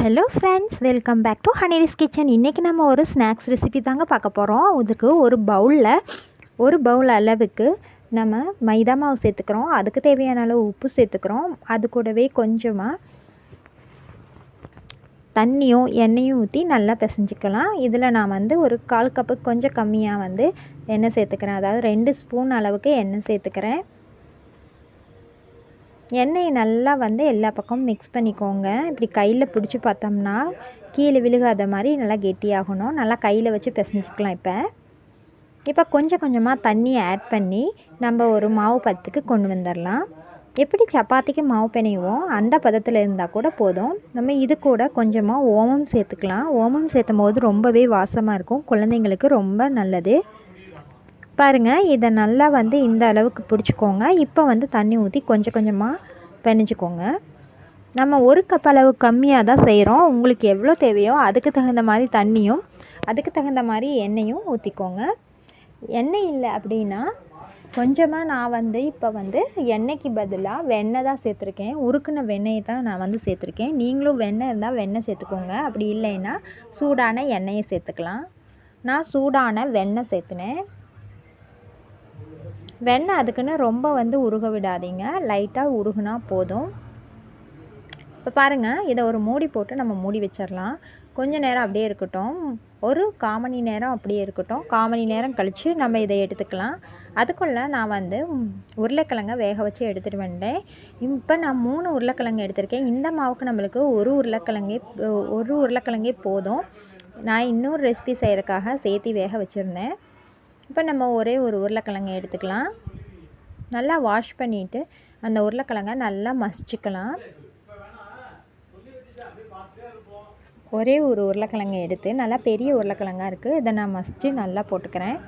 Hello friends welcome back to ஹனிரிஸ் kitchen இன்றைக்கி நம்ம ஒரு ஸ்நாக்ஸ் ரெசிபி தாங்க பார்க்க போகிறோம் இதுக்கு ஒரு பவுலில் ஒரு பவுல் அளவுக்கு நம்ம மைதா மாவு சேர்த்துக்கிறோம். அதுக்கு தேவையான அளவு உப்பு சேர்த்துக்கிறோம். அது கூடவே கொஞ்சமாக தண்ணியும் எண்ணெயும் ஊற்றி நல்லா பிசைஞ்சிக்கலாம். இதில் நான் வந்து ஒரு கால் கப்பு கொஞ்சம் கம்மியாக வந்து எண்ணெய் சேர்த்துக்கிறேன். அதாவது ரெண்டு ஸ்பூன் அளவுக்கு எண்ணெய் சேர்த்துக்கிறேன். எண்ணெயை நல்லா வந்து எல்லா பக்கமும் மிக்ஸ் பண்ணிக்கோங்க. இப்படி கையில் பிடிச்சி பார்த்தோம்னா கீழே விழுகாத மாதிரி நல்லா கெட்டியாகணும். நல்லா கையில் வச்சு பிசைஞ்சிக்கலாம் இப்போ. இப்போ கொஞ்சம் கொஞ்சமாக தண்ணியை ஆட் பண்ணி நம்ம ஒரு மாவு பத்துக்கு கொண்டு வந்துடலாம் எப்படி சப்பாத்திக்கு மாவு பிணைவோம் அந்த பதத்தில் இருந்தால் கூட போதும். நம்ம இது கூட கொஞ்சமாக ஓமம் சேர்த்துக்கலாம். ஓமம் சேர்த்தும் போது ரொம்பவே வாசமாக இருக்கும். குழந்தைங்களுக்கு ரொம்ப நல்லது. பாருங்கள் இதை நல்லா வந்து இந்த அளவுக்கு பிடிச்சிக்கோங்க. இப்போ வந்து தண்ணி ஊற்றி கொஞ்சம் கொஞ்சமாக பிணைஞ்சிக்கோங்க நம்ம ஒரு கப் அளவு கம்மியாக தான் செய்கிறோம் உங்களுக்கு எவ்வளோ தேவையோ அதுக்கு தகுந்த மாதிரி தண்ணியும் அதுக்கு தகுந்த மாதிரி எண்ணெயும் ஊற்றிக்கோங்க எண்ணெய் இல்லை அப்படின்னா கொஞ்சமாக நான் வந்து இப்போ வந்து எண்ணெய்க்கு பதிலாக வெண்ணெய் தான் சேர்த்துருக்கேன். உருக்குன வெண்ணெயை தான் நான் வந்து சேர்த்துருக்கேன். நீங்களும் வெண்ணெய் இருந்தால் வெண்ணெய் சேர்த்துக்கோங்க. அப்படி இல்லைன்னா சூடான எண்ணெயை சேர்த்துக்கலாம். நான் சூடான வெண்ணெய் சேர்த்துனேன். வெண்ணெய் அதுக்குன்னு ரொம்ப வந்து உருக விடாதீங்க. லைட்டாக உருகுனா போதும். இப்போ பாருங்கள் இதை ஒரு மூடி போட்டு நம்ம மூடி வச்சிடலாம் கொஞ்ச நேரம் அப்படியே இருக்கட்டும். ஒரு காமணி நேரம் அப்படியே இருக்கட்டும். காமணி நேரம் கழித்து நம்ம இதை எடுத்துக்கலாம். அதுக்குள்ளே நான் வந்து உருளைக்கிழங்க வேக வச்சு எடுத்துகிட்டு வந்தேன் இப்போ நான் மூணு உருளைக்கிழங்கு எடுத்திருக்கேன். இந்த மாவுக்கு நம்மளுக்கு ஒரு உருளைக்கிழங்கே ஒரு உருளைக்கிழங்கே போதும். நான் இன்னொரு ரெசிபி செய்கிறக்காக சேர்த்து வேக வச்சுருந்தேன். இப்போ நம்ம ஒரே ஒரு உருளைக்கிழங்கு எடுத்துக்கலாம். நல்லா வாஷ் பண்ணிவிட்டு அந்த உருளைக்கிழங்கை நல்லா மசிச்சுக்கலாம். ஒரே ஒரு உருளைக்கிழங்கு எடுத்து நல்லா பெரிய உருளைக்கிழங்காக இருக்குது இதை நான் மசித்து நல்லா போட்டுக்கிறேன்.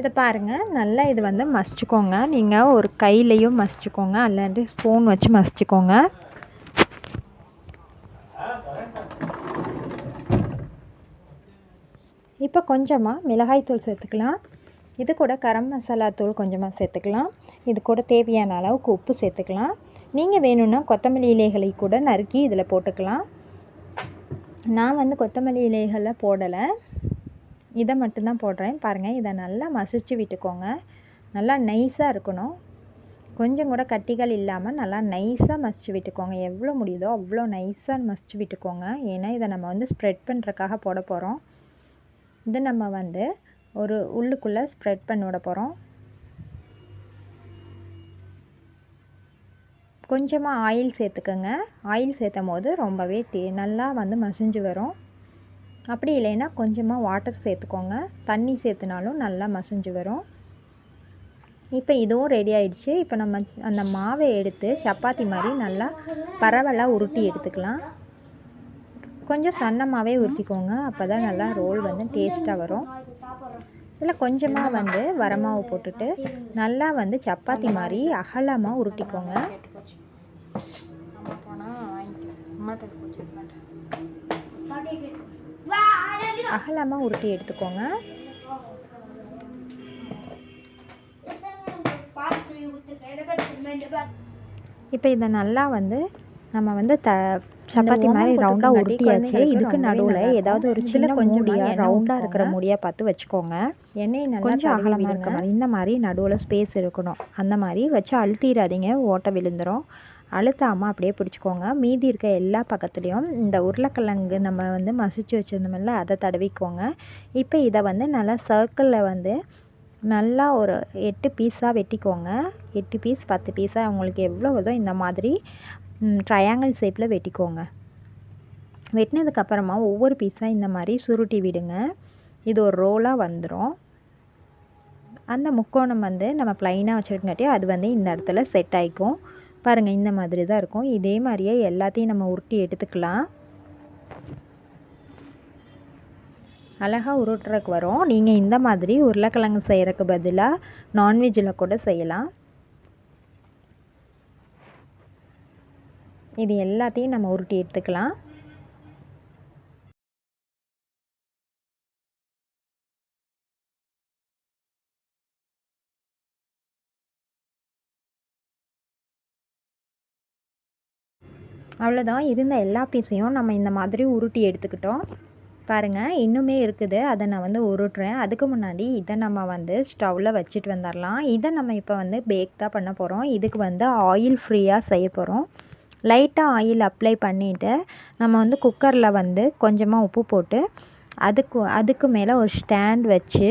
இதை பாருங்கள் நல்லா இது வந்து மசிச்சுக்கோங்க. நீங்கள் ஒரு கையிலையும் மசிச்சுக்கோங்க அல்லாண்டு ஸ்பூன் வச்சு மசிச்சுக்கோங்க. இப்போ கொஞ்சமாக மிளகாய்த்தூள் சேர்த்துக்கலாம். இது கூட கரம் மசாலா தூள் கொஞ்சமாக சேர்த்துக்கலாம். இது கூட தேவையான அளவுக்கு உப்பு சேர்த்துக்கலாம். நீங்கள் வேணும்னா கொத்தமல்லி இலைகளை கூட நறுக்கி இதில் போட்டுக்கலாம். நான் வந்து கொத்தமல்லி இலைகளை போடலை. இதை மட்டும்தான் போடுறேன். பாருங்கள் இதை நல்லா மசிச்சு விட்டுக்கோங்க. நல்லா நைஸாக இருக்கணும். கொஞ்சம் கூட கட்டிகள் இல்லாமல் நல்லா நைஸாக மசிச்சு விட்டுக்கோங்க. எவ்வளோ முடியுதோ அவ்வளோ நைஸாக மசிச்சு விட்டுக்கோங்க. ஏன்னா இதை நம்ம வந்து ஸ்ப்ரெட் பண்ணுறக்காக போட போகிறோம் இது நம்ம வந்து ஒரு உள்ளுக்குள்ளே ஸ்ப்ரெட் பண்ண விட போகிறோம் கொஞ்சமாக ஆயில் சேர்த்துக்கோங்க. ஆயில் சேர்த்தும் போது ரொம்பவே டே நல்லா வந்து மசிஞ்சு வரும். அப்படி இல்லைன்னா கொஞ்சமாக வாட்டர் சேர்த்துக்கோங்க. தண்ணி சேர்த்துனாலும் நல்லா மசிஞ்சு வரும். இப்போ இதுவும் ரெடி ஆயிடுச்சு. இப்போ நம்ம அந்த மாவை எடுத்து சப்பாத்தி மாதிரி நல்லா பரவலாக உருட்டி எடுத்துக்கலாம். கொஞ்சம் சன்னமாகவே ஊற்றிக்கோங்க அப்போ தான் நல்லா ரோல் வந்து டேஸ்ட்டாக வரும். இதில் கொஞ்சமாக வந்து வரமாவு போட்டுட்டு நல்லா வந்து சப்பாத்தி மாதிரி அகலமாக உருட்டிக்கோங்க. அகலமாக உருட்டி எடுத்துக்கோங்க. இப்போ இதை நல்லா வந்து நம்ம வந்து த சப்பாத்தி மாதிரி ரவுண்டாக உருட்டியாச்சு இதுக்கு நடுவில் ஏதாவது ஒரு சின்ன கொஞ்சம் ரவுண்டாக இருக்கிற முடியாக பார்த்து வச்சுக்கோங்க. எண்ணெய் கொஞ்சம் அகலமாக இருக்க மாதிரி இந்த மாதிரி நடுவில் ஸ்பேஸ் இருக்கணும். அந்த மாதிரி வச்சு அழுத்திடாதீங்க. ஓட்டை விழுந்துடும் அழுத்தாமல் அப்படியே பிடிச்சிக்கோங்க. மீதி இருக்க எல்லா பக்கத்துலேயும் இந்த உருளைக்கிழங்கு நம்ம வந்து மசிச்சு வச்சுருந்தோம்ல அதை தடவிக்கோங்க. இப்போ இதை வந்து நல்லா சர்க்கிளில் வந்து நல்லா ஒரு எட்டு பீஸாக வெட்டிக்கோங்க. எட்டு பீஸ் பத்து பீஸாக உங்களுக்கு எவ்வளோ வருதோ இந்த மாதிரி ட்ரையாங்கிள் ஷேப்பில் வெட்டிக்கோங்க. வெட்டினதுக்கப்புறமா ஒவ்வொரு பீஸாக இந்த மாதிரி சுருட்டி விடுங்க. இது ஒரு ரோலாக வந்துடும் அந்த முக்கோணம் வந்து நம்ம ப்ளைனாக வச்சுருக்காட்டி அது வந்து இந்த இடத்துல செட் ஆகிக்கும் பாருங்கள் இந்த மாதிரி தான் இருக்கும். இதே மாதிரியே எல்லாத்தையும் நம்ம உருட்டி எடுத்துக்கலாம். அழகாக உருட்டுறக்கு வரும். நீங்கள் இந்த மாதிரி உருளைக்கிழங்கு செய்கிறதுக்கு பதிலாக நான்வெஜ்ஜில் கூட செய்யலாம். இது எல்லாத்தையும் நம்ம உருட்டி எடுத்துக்கலாம். அவ்வளோதான் இருந்த எல்லா பீஸையும் நம்ம இந்த மாதிரி உருட்டி எடுத்துக்கிட்டோம். பாருங்கள் இன்னுமே இருக்குது. அதை நான் வந்து உருட்டுறேன். அதுக்கு முன்னாடி இதை நம்ம வந்து ஸ்டவ்வில் வச்சுட்டு வந்துடலாம் இதை நம்ம இப்போ வந்து பேக் தான் பண்ண போகிறோம் இதுக்கு வந்து ஆயில் ஃப்ரீயாக செய்ய போகிறோம் லைட்டாக ஆயில் அப்ளை பண்ணிவிட்டு நம்ம வந்து குக்கரில் வந்து கொஞ்சமாக உப்பு போட்டு அதுக்கு அதுக்கு மேலே ஒரு ஸ்டாண்ட் வச்சு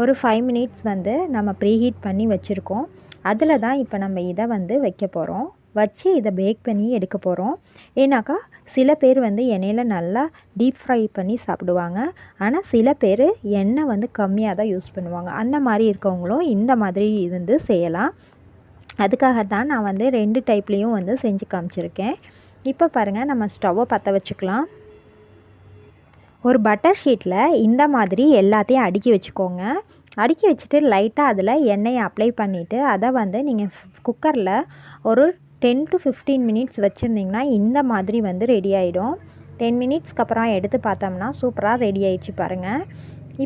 ஒரு ஃபைவ் மினிட்ஸ் வந்து நம்ம ப்ரீஹீட் பண்ணி வச்சுருக்கோம். அதில் தான் இப்போ நம்ம இதை வந்து வைக்க போகிறோம் வச்சு இதை பேக் பண்ணி எடுக்க போகிறோம் ஏன்னாக்கா சில பேர் வந்து எண்ணெயில் நல்லா டீப் ஃப்ரை பண்ணி சாப்பிடுவாங்க. ஆனால் சில பேர் எண்ணெய் வந்து கம்மியாக தான் யூஸ் பண்ணுவாங்க. அந்த மாதிரி இருக்கவங்களும் இந்த மாதிரி இருந்து செய்யலாம். அதுக்காக தான் நான் வந்து ரெண்டு டைப்லேயும் வந்து செஞ்சு காமிச்சிருக்கேன். இப்போ பாருங்கள் நம்ம ஸ்டவ்வை பற்ற வச்சுக்கலாம். ஒரு பட்டர் ஷீட்டில் இந்த மாதிரி எல்லாத்தையும் அடுக்கி வச்சுக்கோங்க. அடுக்கி வச்சுட்டு லைட்டாக அதில் எண்ணெயை அப்ளை பண்ணிவிட்டு அதை வந்து நீங்கள் குக்கரில் ஒரு டென் டு ஃபிஃப்டீன் மினிட்ஸ் வச்சுருந்தீங்கன்னா இந்த மாதிரி வந்து ரெடி ஆகிடும் டென் மினிட்ஸ்க்கு அப்புறம் எடுத்து பார்த்தோம்னா சூப்பராக ரெடி ஆயிடுச்சு பாருங்கள்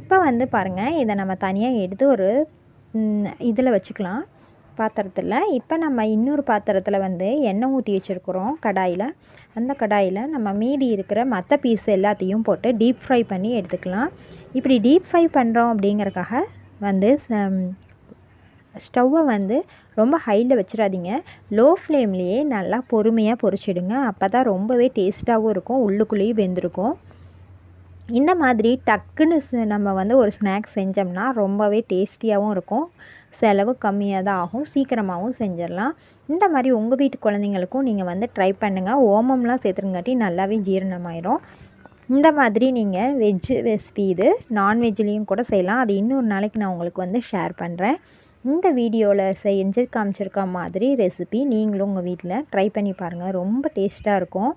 இப்போ வந்து பாருங்கள் இதை நம்ம தனியாக எடுத்து ஒரு இதில் வச்சுக்கலாம். பாத்திரத்தில். இப்போ நம்ம இன்னொரு பாத்திரத்தில் வந்து எண்ணெய் ஊற்றி வச்சுருக்குறோம் கடாயில். அந்த கடாயில் நம்ம மீதி இருக்கிற மற்ற பீஸ் எல்லாத்தையும் போட்டு டீப் ஃப்ரை பண்ணி எடுத்துக்கலாம். இப்படி டீப் ஃப்ரை பண்ணுறோம் அப்படிங்கிறக்காக வந்து ஸ்டவ்வை வந்து ரொம்ப ஹையில் வச்சிடாதீங்க. லோ ஃப்ளேம்லேயே நல்லா பொறுமையாக பொரிச்சிடுங்க. அப்போ தான் ரொம்பவே டேஸ்ட்டாகவும் இருக்கும் உள்ளுக்குள்ளேயும் வெந்திருக்கும். இந்த மாதிரி டக்குன்னு நம்ம வந்து ஒரு ஸ்நாக்ஸ் செஞ்சோம்னா ரொம்பவே டேஸ்டியாகவும் இருக்கும். செலவு கம்மியாக தான் ஆகும் சீக்கிரமாகவும் செஞ்சிடலாம். இந்த மாதிரி உங்கள் வீட்டு குழந்தைங்களுக்கும் நீங்கள் வந்து ட்ரை பண்ணுங்கள் ஓமம்லாம் சேர்த்துருங்காட்டி நல்லாவே ஜீரணமாயிரும். இந்த மாதிரி நீங்கள் வெஜ்ஜு ரெசிபி இது நான்வெஜ்லேயும் கூட செய்யலாம். அது இன்னொரு நாளைக்கு நான் உங்களுக்கு வந்து ஷேர் பண்ணுறேன் இந்த வீடியோவில் செஞ்சு காமிச்சிருக்க மாதிரி ரெசிபி நீங்களும் உங்கள் வீட்டில் ட்ரை பண்ணி பாருங்கள் ரொம்ப டேஸ்ட்டாக இருக்கும்.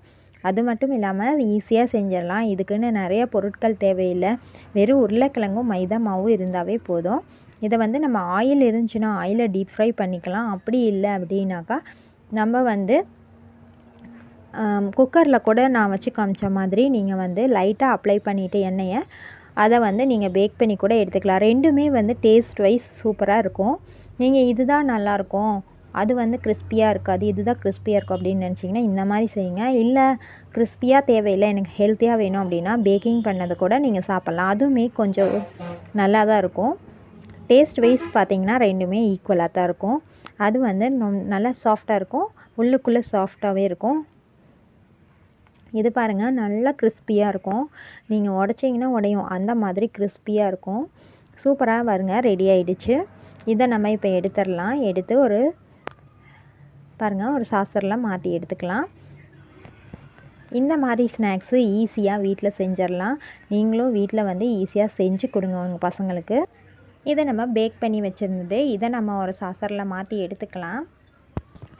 அது மட்டும் இல்லாமல் ஈஸியாக செஞ்சிடலாம். இதுக்குன்னு நிறைய பொருட்கள் தேவையில்லை. வெறும் உருளைக்கிழங்கும் மைதா மாவும் இருந்தாவே போதும். இதை வந்து நம்ம ஆயில் இருந்துச்சுன்னா ஆயிலை டீப் ஃப்ரை பண்ணிக்கலாம். அப்படி இல்லை அப்படின்னாக்கா நம்ம வந்து குக்கரில் கூட நான் வச்சு காமிச்ச மாதிரி நீங்கள் வந்து லைட்டாக அப்ளை பண்ணிவிட்டு எண்ணெயை அதை வந்து நீங்கள் பேக் பண்ணி கூட எடுத்துக்கலாம். ரெண்டுமே வந்து டேஸ்ட் வைஸ் சூப்பராக இருக்கும். நீங்கள் இதுதான் நல்லாயிருக்கும் அது வந்து கிறிஸ்பியாக இருக்காது. இதுதான் கிறிஸ்பியாக இருக்கும் அப்படின்னு நினச்சிங்கன்னா இந்த மாதிரி செய்யுங்க. இல்லை கிறிஸ்பியாக தேவையில்லை. எனக்கு ஹெல்த்தியாக வேணும் அப்படின்னா பேக்கிங் பண்ணது கூட நீங்கள் சாப்பிட்லாம். அதுவுமே கொஞ்சம் நல்லா தான் இருக்கும். டேஸ்ட் வைஸ் பார்த்திங்கன்னா ரெண்டுமே ஈக்குவலாக தான் இருக்கும். அது வந்து நல்லா சாஃப்டாக இருக்கும். உள்ளுக்குள்ளே சாஃப்டாகவே இருக்கும். இது பாருங்கள் நல்லா கிறிஸ்பியாக இருக்கும். நீங்கள் உடச்சிங்கன்னா உடையும். அந்த மாதிரி கிறிஸ்பியாக இருக்கும். சூப்பராக வருங்க ரெடி ஆகிடுச்சு இதை நம்ம இப்போ எடுத்துடலாம். எடுத்து ஒரு பாருங்கள் ஒரு சாசரில் மாற்றி எடுத்துக்கலாம். இந்த மாதிரி ஸ்நாக்ஸு ஈஸியாக வீட்டில் செஞ்சிடலாம். நீங்களும் வீட்டில் வந்து ஈஸியாக செஞ்சு கொடுங்க உங்கள் பசங்களுக்கு. இதை நம்ம பேக் பண்ணி வச்சுருந்தது. இதை நம்ம ஒரு சாசரில் மாற்றி எடுத்துக்கலாம்.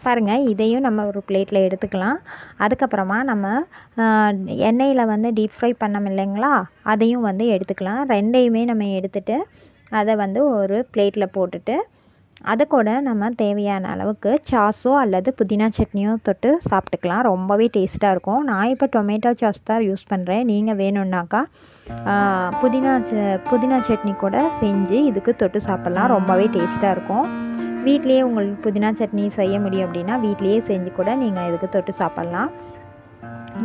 பாருங்கள் இதையும் நம்ம ஒரு பிளேட்டில் எடுத்துக்கலாம். அதுக்கப்புறமா நம்ம எண்ணெயில் வந்து டீப் ஃப்ரை பண்ணோம் இல்லைங்களா? அதையும் வந்து எடுத்துக்கலாம். ரெண்டையுமே நம்ம எடுத்துகிட்டு அதை வந்து ஒரு பிளேட்டில் போட்டுட்டு அது கூட நம்ம தேவையான அளவுக்கு சாஸோ அல்லது புதினா சட்னியோ தொட்டு சாப்பிட்டுக்கலாம். ரொம்பவே டேஸ்ட்டாக இருக்கும். நான் இப்போ டொமேட்டோ சாஸ் தான் யூஸ் பண்ணுறேன் நீங்கள் வேணும்னாக்கா புதினா புதினா சட்னி கூட செஞ்சு இதுக்கு தொட்டு சாப்பிட்லாம். ரொம்பவே டேஸ்ட்டாக இருக்கும். வீட்லேயே உங்களுக்கு புதினா சட்னி செய்ய முடியும் அப்படின்னா வீட்லேயே செஞ்சு கூட நீங்கள் இதுக்கு தொட்டு சாப்பிட்லாம்.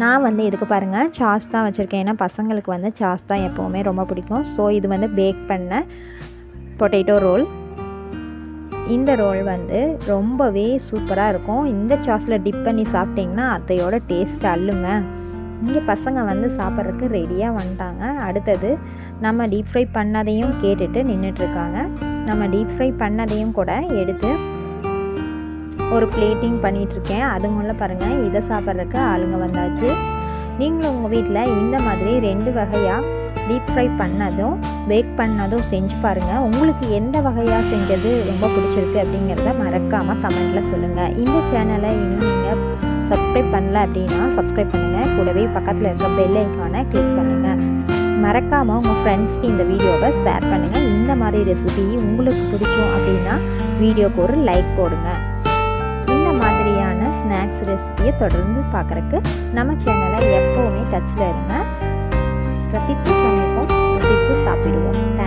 நான் வந்து இதுக்கு பாருங்கள் சாஸ் தான் வச்சுருக்கேன். ஏன்னா பசங்களுக்கு வந்து சாஸ் தான் எப்போவுமே ரொம்ப பிடிக்கும். ஸோ இது வந்து பேக் பண்ண பொட்டேட்டோ ரோல் இந்த ரோல் வந்து ரொம்பவே சூப்பராக இருக்கும். இந்த சாஸில் டிப் பண்ணி சாப்பிட்டிங்கன்னா அத்தையோட டேஸ்ட் அல்லுங்க இங்கே பசங்க வந்து சாப்பிட்றதுக்கு ரெடியாக வந்துட்டாங்க. அடுத்தது நம்ம டீப் ஃப்ரை பண்ணதையும் கேட்டுட்டு நின்றுட்டுருக்காங்க நம்ம டீப் ஃப்ரை பண்ணதையும் கூட எடுத்து ஒரு பிளேட்டிங் பண்ணிகிட்ருக்கேன் அதுங்குள்ள பாருங்கள் இதை சாப்பிட்றதுக்கு ஆளுங்க வந்தாச்சு. நீங்களும் உங்கள் வீட்டில் இந்த மாதிரி ரெண்டு வகையாக டீப் ஃப்ரை பண்ணதும் பேக் பண்ணதும் செஞ்சு பாருங்கள் உங்களுக்கு எந்த வகையாக செஞ்சது ரொம்ப பிடிச்சிருக்கு அப்படிங்கிறத மறக்காமல் கமெண்ட்டில் சொல்லுங்கள் இந்த சேனலை இன்னும் நீங்கள் சப்ஸ்கிரைப் பண்ணல அப்படின்னா சப்ஸ்கிரைப் பண்ணுங்கள் கூடவே பக்கத்தில் இருக்க பெல் ஐக்கானை கிளிக் பண்ணுங்கள் மறக்காமல் உங்கள் ஃப்ரெண்ட்ஸ்க்கு இந்த வீடியோவை ஷேர் பண்ணுங்கள் இந்த மாதிரி ரெசிபி உங்களுக்கு பிடிக்கும் அப்படின்னா வீடியோக்கு ஒரு லைக் போடுங்க. இந்த மாதிரியான ஸ்நாக்ஸ் ரெசிபியை தொடர்ந்து பார்க்குறக்கு நம்ம சேனலை எப்போவுமே டச்சில் இருங்க. ಪ್ರಸಿದ್ಧ ಸಮೀಪ ಪ್ರಸಿದ್ಧ